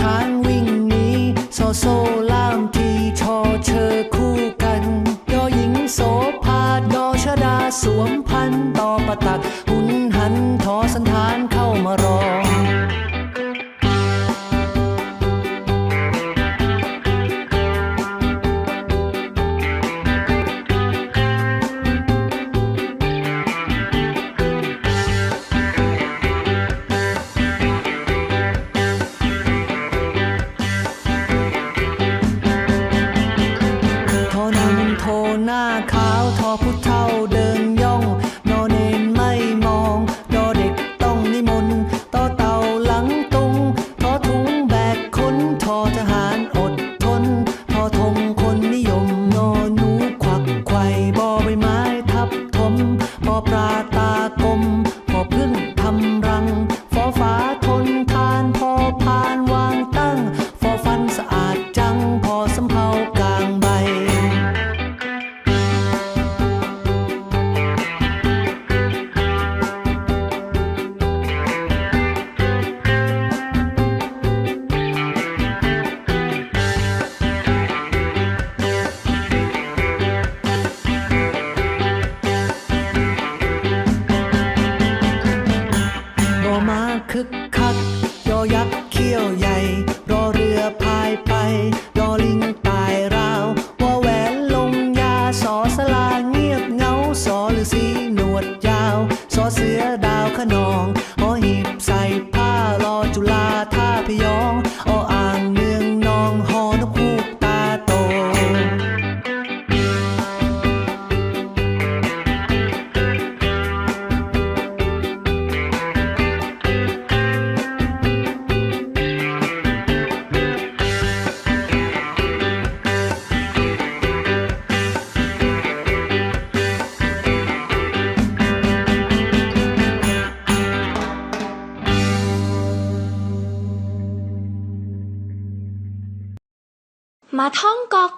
ช้างวิ่งหนีโซโซ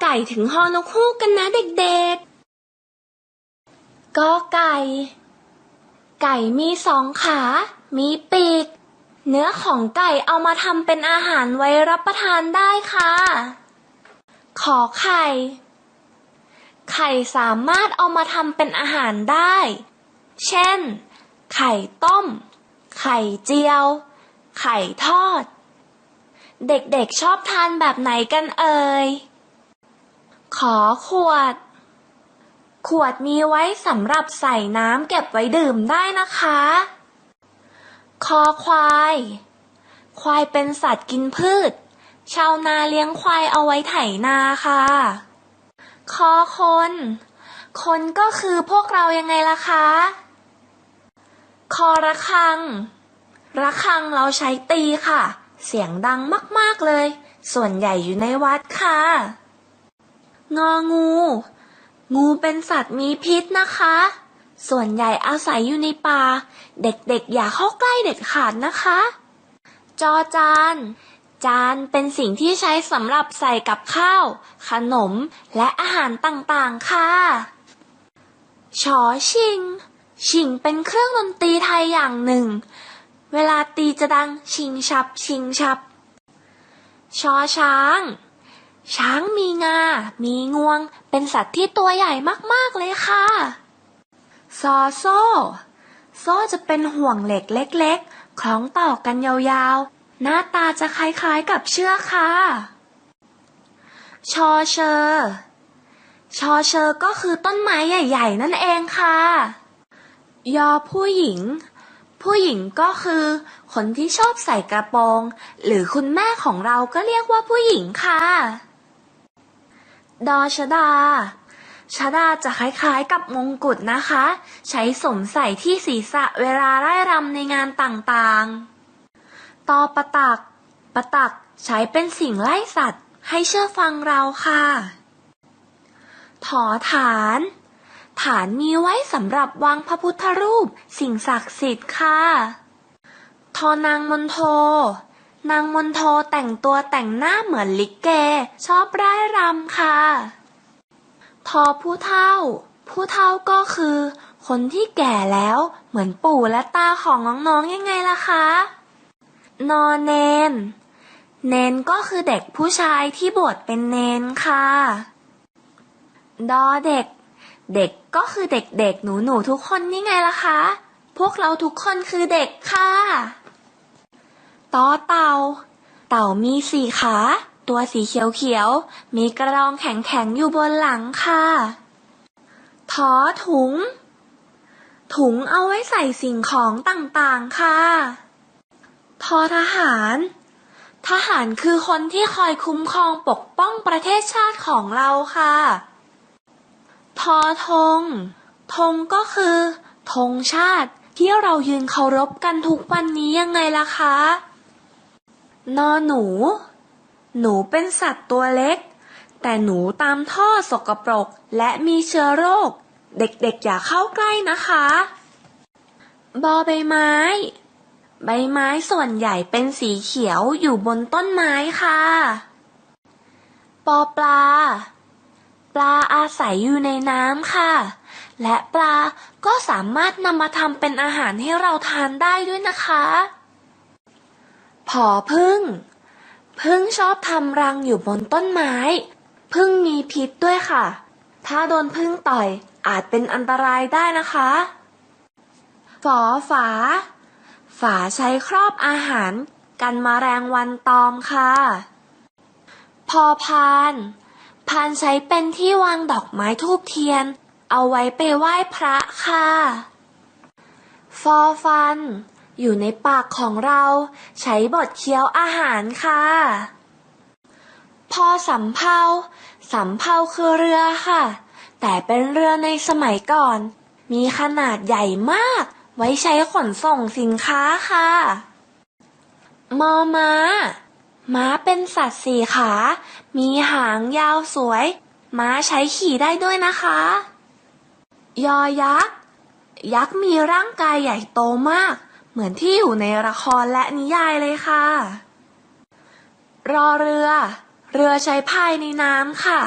กอไก่ถึงฮอนกฮูกกันนะเด็กๆกอไก่ ไก่มีสองขา มีปีก เนื้อของไก่เอามาทำเป็นอาหารไว้รับประทานได้ค่ะ ขอไข่ ไข่สามารถเอามาทำเป็นอาหารได้ เช่น ไข่ต้ม ไข่เจียว ไข่ทอด เด็กๆชอบทานแบบไหนกันเอ่ย ขอขวด ขวดมีไว้สำหรับใส่น้ำเก็บไว้ดื่มได้นะคะ คอควาย ควายเป็นสัตว์กินพืช ชาวนาเลี้ยงควายเอาไว้ไถนาค่ะ คอคน คนก็คือพวกเรายังไงล่ะคะ คอระฆัง ระฆังเราใช้ตีค่ะ เสียงดังมากๆเลย ส่วนใหญ่อยู่ในวัดค่ะ งองู งูเป็นสัตว์มีพิษนะคะ ส่วนใหญ่อาศัยอยู่ในป่า เด็กๆ อย่าเข้าใกล้เด็ดขาดนะคะ จอจาน จานเป็นสิ่งที่ใช้สำหรับใส่กับข้าว ขนม และอาหารต่างๆ ค่ะ ชอชิง ชิงเป็นเครื่องดนตรีไทยอย่างหนึ่ง เวลาตีจะดังชิงชับ ชิงชับ ชอช้าง ช้างมีงา มีงวง เป็นสัตว์ที่ตัวใหญ่มากๆเลยค่ะ ซอโซ่ โซ่จะเป็นห่วงเหล็กเล็กๆ คล้องต่อกันยาวๆ หน้าตาจะคล้ายๆกับเชือกค่ะ ชอเชอร์ชอเชอร์ก็คือต้นไม้ใหญ่ ๆ นั่นเองค่ะ ยอผู้หญิง ผู้หญิงก็คือคนที่ชอบใส่กระโปรง หรือคุณแม่ของเราก็เรียกว่าผู้หญิงค่ะ ดอชดาชดาจะคล้ายๆกับมงกุฎนะคะ ใช้สวมใส่ที่ศีรษะเวลาไล่รำในงานต่างๆ ตอประตัก ประตักใช้เป็นสิ่งไล่สัตว์ ให้เชื่อฟังเราค่ะ ถอฐาน ฐานมีไว้สำหรับวางพระพุทธรูป สิ่งศักดิ์สิทธิ์ค่ะ ทอนางมนโท นางมนโทแต่งตัวแต่งหน้าเหมือนลิเก ชอบร่ายรำค่ะ ทอผู้เท่า ผู้เท่าก็คือ คนที่แก่แล้วเหมือนปู่และตาของน้องๆยังไงล่ะคะนอนเนน เนนก็คือเด็กผู้ชายที่บวชเป็นเนนค่ะ ดอเด็ก เด็กก็คือเด็กๆ หนูหนูๆทุกคนนี่ไงล่ะคะ พวกเราทุกคนคือเด็กค่ะ ต่อเต่า เต่ามีสี่ขา ตัวสีเขียวๆ มีกระรองแข็งๆ อยู่บนหลังค่ะถอถุง ถุงเอาไว้ใส่สิ่งของต่างๆ ค่ะทอทหาร ทหารคือคนที่คอยคุ้มครองปกป้องประเทศชาติของเราค่ะ ทอทงธงก็คือธงชาติที่เรายืนเคารพกันทุกวันนี้ยังไงล่ะคะ นอหนู หนูเป็นสัตว์ตัวเล็ก แต่หนูตามท่อสกปรกและมีเชื้อโรค เด็กๆอย่าเข้าใกล้นะคะ บอใบไม้ ใบไม้ส่วนใหญ่เป็นสีเขียวอยู่บนต้นไม้ค่ะ ปอปลา ปลาอาศัยอยู่ในน้ำค่ะ และปลาก็สามารถนำมาทำเป็นอาหารให้เราทานได้ด้วยนะคะ ผอพึ่ง พึ่งชอบทำรังอยู่บนต้นไม้ พึ่งมีพิษด้วยค่ะ ถ้าโดนพึ่งต่อยอาจเป็นอันตรายได้นะคะ ฝอฝา ฝาใช้ครอบอาหารกันมาแมลงวันตอมค่ะ พอพาน พานใช้เป็นที่วางดอกไม้ทูบเทียน เอาไว้ไปไหว้พระค่ะ ฟอฟัน อยู่ในปากของเรา ใช้บดเคี้ยวอาหารค่ะ พอสำเภาสำเภาคือเรือค่ะ แต่เป็นเรือในสมัยก่อน มีขนาดใหญ่มาก ไว้ใช้ขนส่งสินค้าค่ะมอม้า ม้าเป็นสัตว์สี่ขา มีหางยาวสวย ม้าใช้ขี่ได้ด้วยนะคะ ยอยักษ์ ยักษ์มีร่างกายใหญ่โตมาก เหมือนที่อยู่ในละครและนิยายเลยค่ะ รอเรือ เรือใช้พายในน้ำค่ะ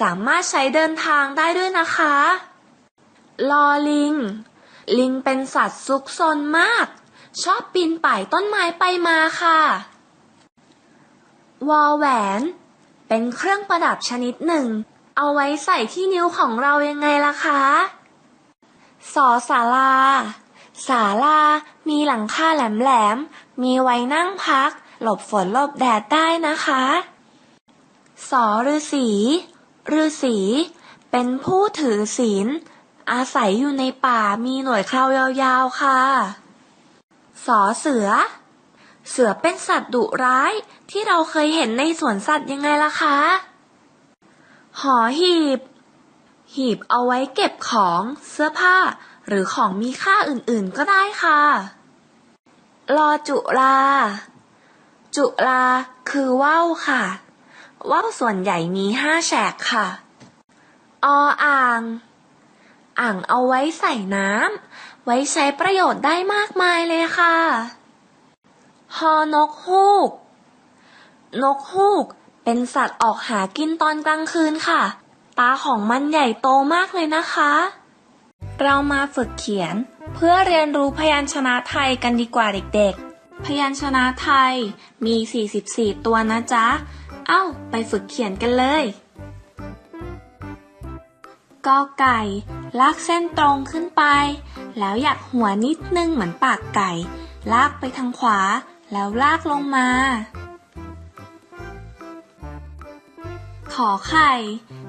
สามารถใช้เดินทางได้ด้วยนะคะ ลอลิง ลิงเป็นสัตว์ซุกซนมาก ชอบปีนป่ายต้นไม้ไปมาค่ะ วอลแหวน เป็นเครื่องประดับชนิดหนึ่ง เอาไว้ใส่ที่นิ้วของเรายังไงล่ะคะ สอศาลา ศาลา มีหลังคาแหลมๆ มีไว้นั่งพัก หลบฝนหลบแดดได้นะคะ สอฤาษีฤาษีเป็นผู้ถือศีล อาศัยอยู่ในป่ามีหน่วยคราวยาวๆค่ะ สอเสือ เสือเป็นสัตว์ดุร้ายที่เราเคยเห็นในสวนสัตว์ยังไงล่ะคะ หอหีบ หีบเอาไว้เก็บของเสื้อผ้า หรือของมีค่าอื่นๆก็ได้ค่ะรอจุลา จุลาคือว่าวค่ะ ว่าวส่วนใหญ่มีห้าแฉกค่ะ ออ่าง อ่างเอาไว้ใส่น้ำไว้ใช้ประโยชน์ได้มากมายเลยค่ะ ฮอนกฮูก นกฮูกเป็นสัตว์ออกหากินตอนกลางคืนค่ะ ตาของมันใหญ่โตมากเลยนะคะ เรามาฝึกเขียน เพื่อเรียนรู้พยัญชนะไทยกันดีกว่าเด็กๆ พยัญชนะไทยมี 44 ตัวนะจ๊ะ เอ้า ไปฝึกเขียนกันเลยกอไก่ ลากเส้นตรงขึ้นไป แล้วอยากหัวนิดนึงเหมือนปากไก่ ลากไปทางขวา แล้วลากลงมา ขอไข่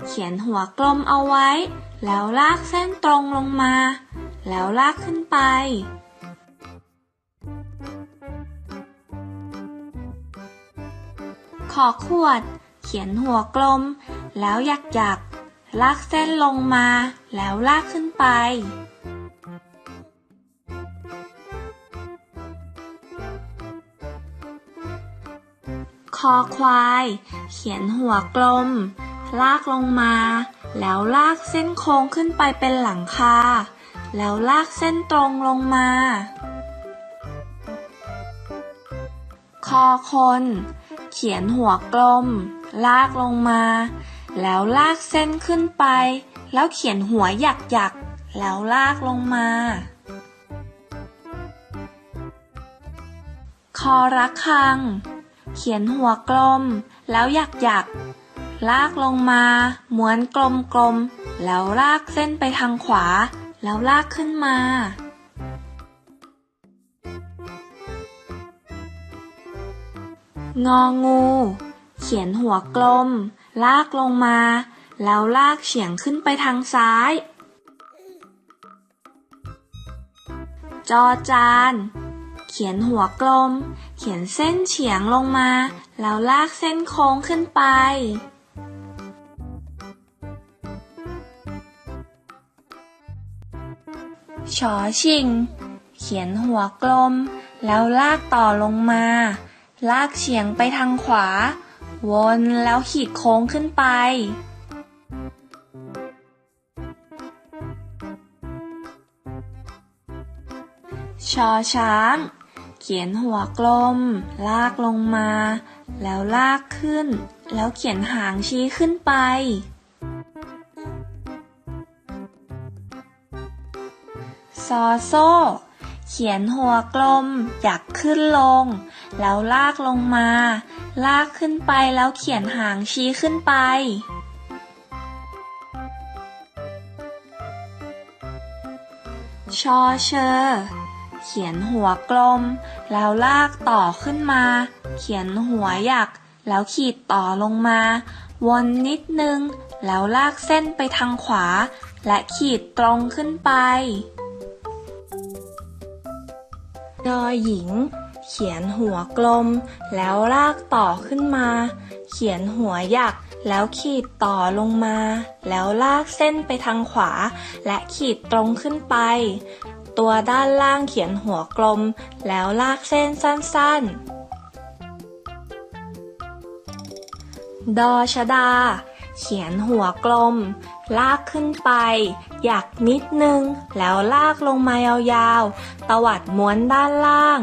เขียนหัวกลมเอาไว้ แล้วลากเส้นตรงลงมา แล้วลากขึ้นไป ขอขวด เขียนหัวกลม แล้วหยักหยักลากเส้นลงมา แล้วลากขึ้นไป คอควาย เขียนหัวกลม ลากลงมา แล้วลากเส้นโค้งขึ้นไปเป็นหลังคา แล้วลากเส้นตรงลงมา คอคน เขียนหัวกลม ลากลงมา แล้วลากเส้นขึ้นไป แล้วเขียนหัวหยักหยักแล้วลากลงมา คอระฆัง เขียนหัวกลม แล้วหยักหยักลากลงมาม้วนกลมกลมแล้วลากเส้นไปทางขวา แล้วลากขึ้นมา งองู เขียนหัวกลม ลากลงมา แล้วลากเฉียงขึ้นไปทางซ้าย จอจาน เขียนหัวกลม ขียนเส้นเฉียงลงมา แล้วลากเส้นโค้งขึ้นไป ชอชิง เขียนหัวกลม แล้วลากต่อลงมา ลากเฉียงไปทางขวา วนแล้วขีดโค้งขึ้นไป ชอช้าง เขียนหัวกลม ลากลงมา แล้วลากขึ้น แล้วเขียนหางชี้ขึ้นไป ซอโซ่เขียนหัวกลมอยากขึ้นลง แล้วลากลงมา ลากขึ้นไปแล้วเขียนหางชี้ขึ้นไป ชอเชอ ขียนหัวกลม แล้วลากต่อขึ้นมา เขียนหัวหยัก แล้วขีดต่อลงมา วนนิดนึง แล้วลากเส้นไปทางขวา และขีดตรงขึ้นไป ดอหญิง เขียนหัวกลม แล้วลากต่อขึ้นมา เขียนหัวหยักแล้วขีดต่อลงมา แล้วลากเส้นไปทางขวา และขีดตรงขึ้นไป ตัวด้านล่างเขียนหัวกลม แล้วลากเส้นสั้นๆ ดอชดา เขียนหัวกลม ลากขึ้นไป อยากนิดนึง แล้วลากลงมายาวๆ ตวัดม้วนด้านล่าง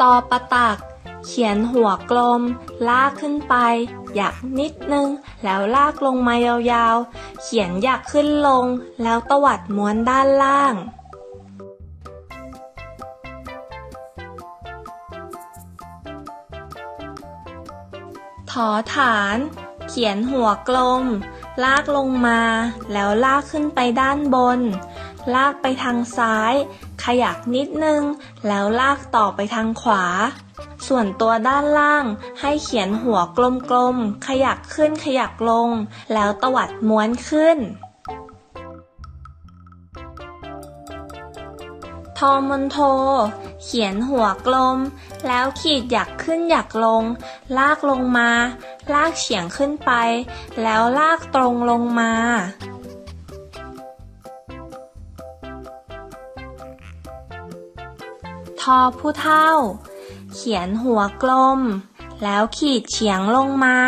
ตอประตัก เขียนหัวกลม ลากขึ้นไปอยากนิดนึง แล้วลากลงมายาวๆ เขียนอยากขึ้นลง แล้วตวัดม้วนด้านล่างถอฐาน เขียนหัวกลม ลากลงมา แล้วลากขึ้นไปด้านบน ลากไปทางซ้าย ขยักนิดนึง แล้วลากต่อไปทางขวา ส่วนตัวด้านล่างให้เขียนหัวกลมๆ ขยักขึ้นขยักลง แล้วตวัดม้วนขึ้น ทอมอนโท เขียนหัวกลม แล้วขีดหยักขึ้นหยักลง ลากลงมา ลากเฉียงขึ้นไป แล้วลากตรงลงมาทอผู้เท่า เขียนหัวกลม แล้วขีดเฉียงลงมา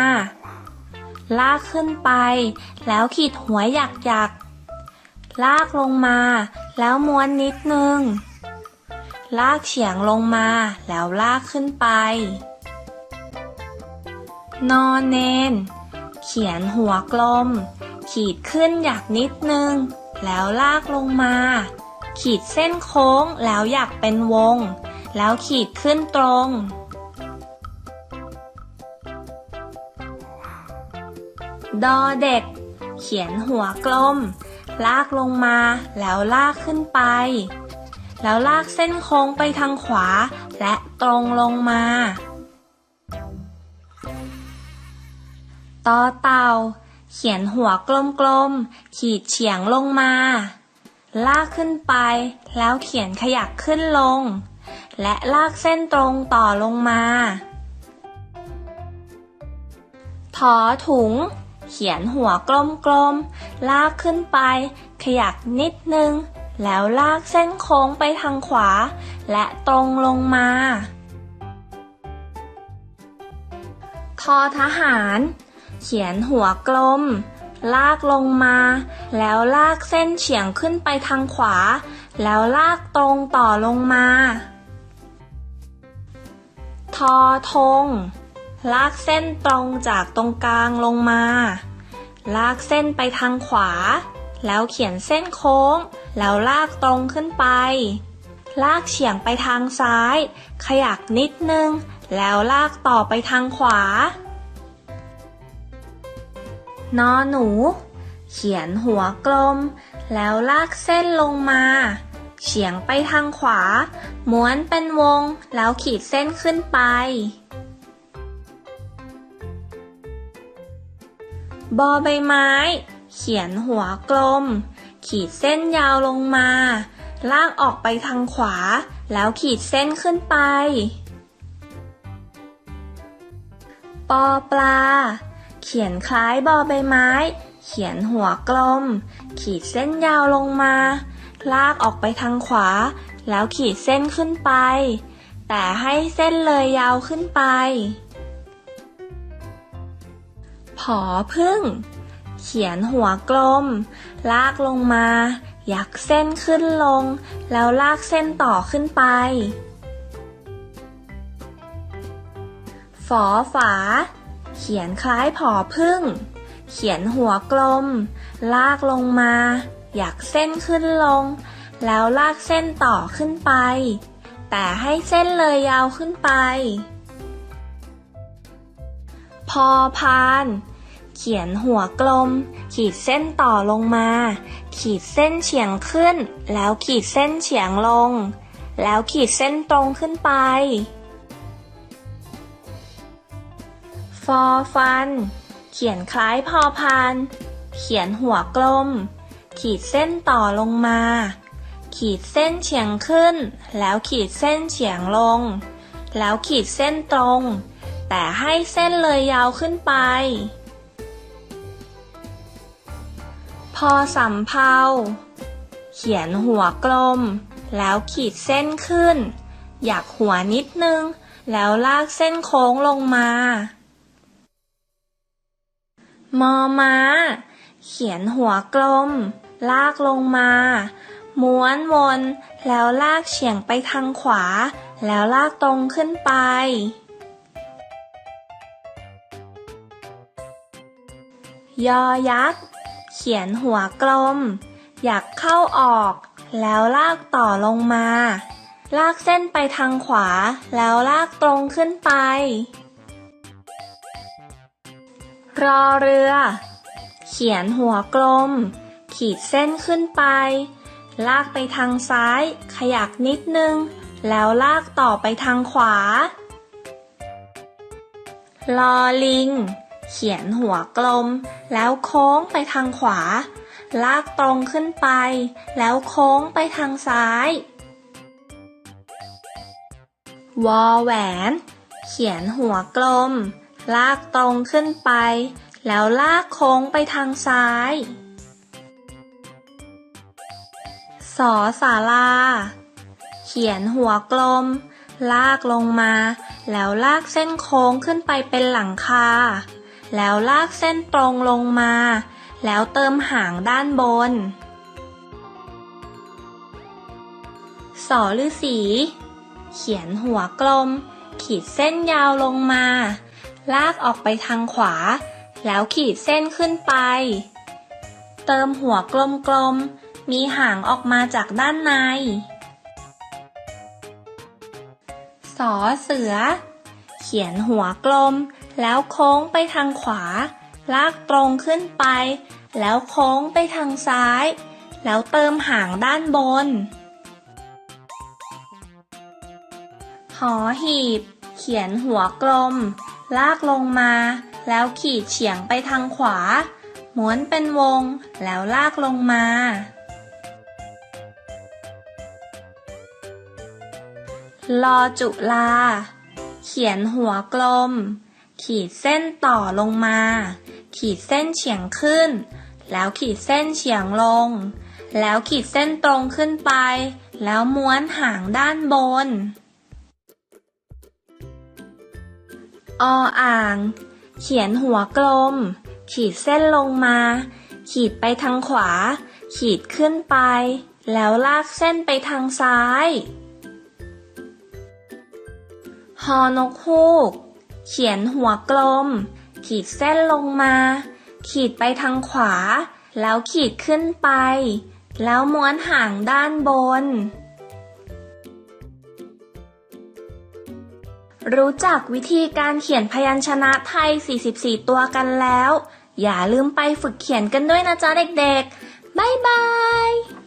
ลากขึ้นไป แล้วขีดหัวหยักหยักลากลงมา แล้วม้วนนิดนึง ลากเฉียงลงมา แล้วลากขึ้นไป นอนเนน เขียนหัวกลม ขีดขึ้นหยักนิดนึง แล้วลากลงมา ขีดเส้นโค้งแล้วหยักเป็นวง แล้วขีดขึ้นตรง ดอเด็ก เขียนหัวกลม ลากลงมาแล้วลากขึ้นไป แล้วลากเส้นโค้งไปทางขวา และตรงลงมา ต่อเต่า เขียนหัวกลมๆ ขีดเฉียงลงมา ลากขึ้นไป แล้วเขียนขยักขึ้นลง และลากเส้นตรงต่อลงมา ถอถุง เขียนหัวกลมๆ ลากขึ้นไป ขยักนิดนึง แล้วลากเส้นโค้งไปทางขวา และตรงลงมาทอทหาร เขียนหัวกลม ลากลงมา แล้วลากเส้นเฉียงขึ้นไปทางขวา แล้วลากตรงต่อลงมา ทอธงลากเส้นตรงจากตรงกลางลงมา ลากเส้นไปทางขวา แล้วเขียนเส้นโค้ง แล้วลากตรงขึ้นไป ลากเฉียงไปทางซ้าย ขยักนิดนึง แล้วลากต่อไปทางขวานอหนู เขียนหัวกลม แล้วลากเส้นลงมา เฉียงไปทางขวา ม้วนเป็นวง แล้วขีดเส้นขึ้นไป บอใบไม้ เขียนหัวกลม ขีดเส้นยาวลงมา ลากออกไปทางขวา แล้วขีดเส้นขึ้นไป ปอปลา เขียนคล้ายบอใบไม้ เขียนหัวกลม ขีดเส้นยาวลงมา ลากออกไปทางขวา แล้วขีดเส้นขึ้นไป แต่ให้เส้นเลยยาวขึ้นไป ผอพึ่ง เขียนหัวกลม ลากลงมา ยักเส้นขึ้นลง แล้วลากเส้นต่อขึ้นไป ฝอฝา เขียนคล้ายผอพึ่ง เขียนหัวกลม ลากลงมา อยากเส้นขึ้นลง แล้วลากเส้นต่อขึ้นไป แต่ให้เส้นเลยยาวขึ้นไป พอพาน เขียนหัวกลม ขีดเส้นต่อลงมา ขีดเส้นเฉียงขึ้น แล้วขีดเส้นเฉียงลง แล้วขีดเส้นตรงขึ้นไป ฟอฟัน เขียนคล้ายพอพาน เขียนหัวกลม ขีดเส้นต่อลงมา ขีดเส้นเฉียงขึ้น แล้วขีดเส้นเฉียงลง แล้วขีดเส้นตรง แต่ให้เส้นเลยยาวขึ้นไป พอสำเภาเขียนหัวกลม แล้วขีดเส้นขึ้น อยากหัวนิดนึง แล้วลากเส้นโค้งลงมามอม้า เขียนหัวกลม ลากลงมา ม้วนวน แล้วลากเฉียงไปทางขวา แล้วลากตรงขึ้นไป ยอยักษ์ เขียนหัวกลม อยากเข้าออก แล้วลากต่อลงมา ลากเส้นไปทางขวา แล้วลากตรงขึ้นไป รอเรือ เขียนหัวกลม ขีดเส้นขึ้นไป ลากไปทางซ้าย ขยักนิดนึง แล้วลากต่อไปทางขวา ลอลิง เขียนหัวกลม แล้วโค้งไปทางขวา ลากตรงขึ้นไป แล้วโค้งไปทางซ้าย วอแหวน เขียนหัวกลม ลากตรงขึ้นไปแล้วลากโค้งไปทางซ้าย สอสาลา เขียนหัวกลม ลากลงมา แล้วลากเส้นโค้งขึ้นไปเป็นหลังคา แล้วลากเส้นตรงลงมา แล้วเติมหางด้านบน สอฤาษีเขียนหัวกลม ขีดเส้นยาวลงมา ลากออกไปทางขวา แล้วขีดเส้นขึ้นไป เติมหัวกลมๆ มีหางออกมาจากด้านใน สอเสือ เขียนหัวกลม แล้วโค้งไปทางขวา ลากตรงขึ้นไป แล้วโค้งไปทางซ้าย แล้วเติมหางด้านบน หอหีบ เขียนหัวกลม ลากลงมา แล้วขีดเฉียงไปทางขวาม้วนเป็นวงแล้วลากลงมา ลอจุลา เขียนหัวกลม ขีดเส้นต่อลงมา ขีดเส้นเฉียงขึ้น แล้วขีดเส้นเฉียงลง แล้วขีดเส้นตรงขึ้นไป แล้วม้วนหางด้านบน ออ่าง เขียนหัวกลม ขีดเส้นลงมา ขีดไปทางขวา ขีดขึ้นไป แล้วลากเส้นไปทางซ้าย อนกฮูก เขียนหัวกลม ขีดเส้นลงมา ขีดไปทางขวา แล้วขีดขึ้นไป แล้วม้วนหางด้านบน รู้จักวิธีการเขียนพยัญชนะไทย 44 ตัวกันแล้ว อย่าลืมไปฝึกเขียนกันด้วยนะจ๊ะเด็กๆ บ๊ายบาย